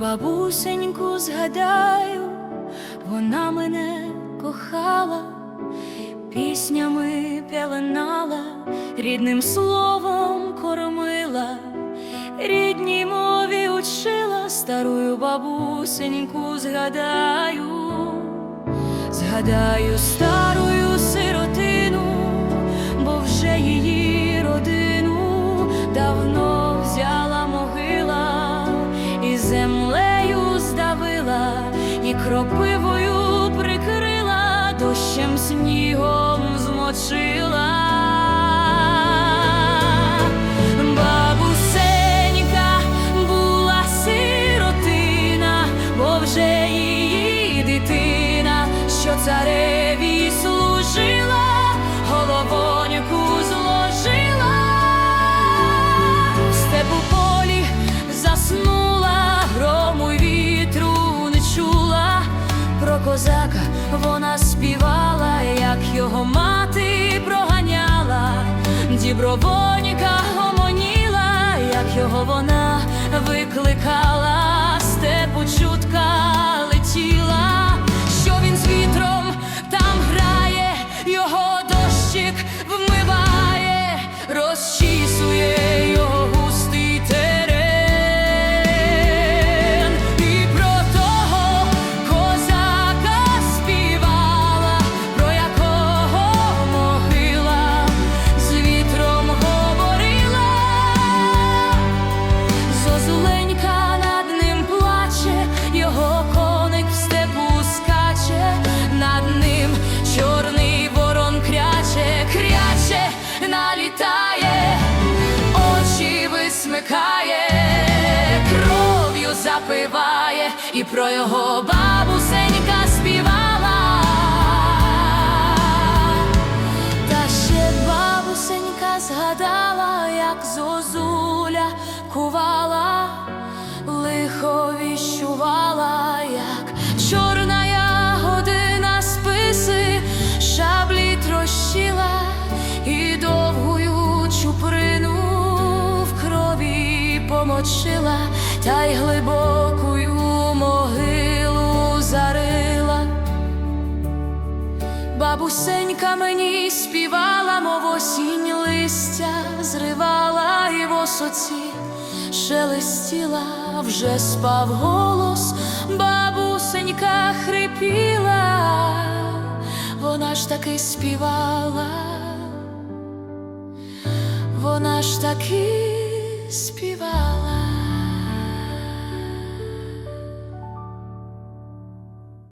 бабусеньку згадаю, вона мене кохала, піснями пеленала, рідним словом кормила, рідній мові учила, старую бабусеньку згадаю, згадаю старую сиротину, бо вже її кропивою прикрила, дощем снігом змочила. Бабусенька була сиротина, бо вже її дитина, що цареві служила, головоньку козака. Вона співала, як його мати проганяла, дібровоніка гомоніла, як його вона і про його бабусенька співала. Та ще бабусенька згадала, як зозуля кувала, лихо віщувала, як чорна ягодина списи, шаблі трощила і довгую чуприну в крові помочила, та й глибокую могилу зарила. Бабусенька мені співала, мов осінь листя зривала і в осоці шелестіла, вже спав голос, бабусенька хрипіла, вона ж таки співала, вона ж таки співала.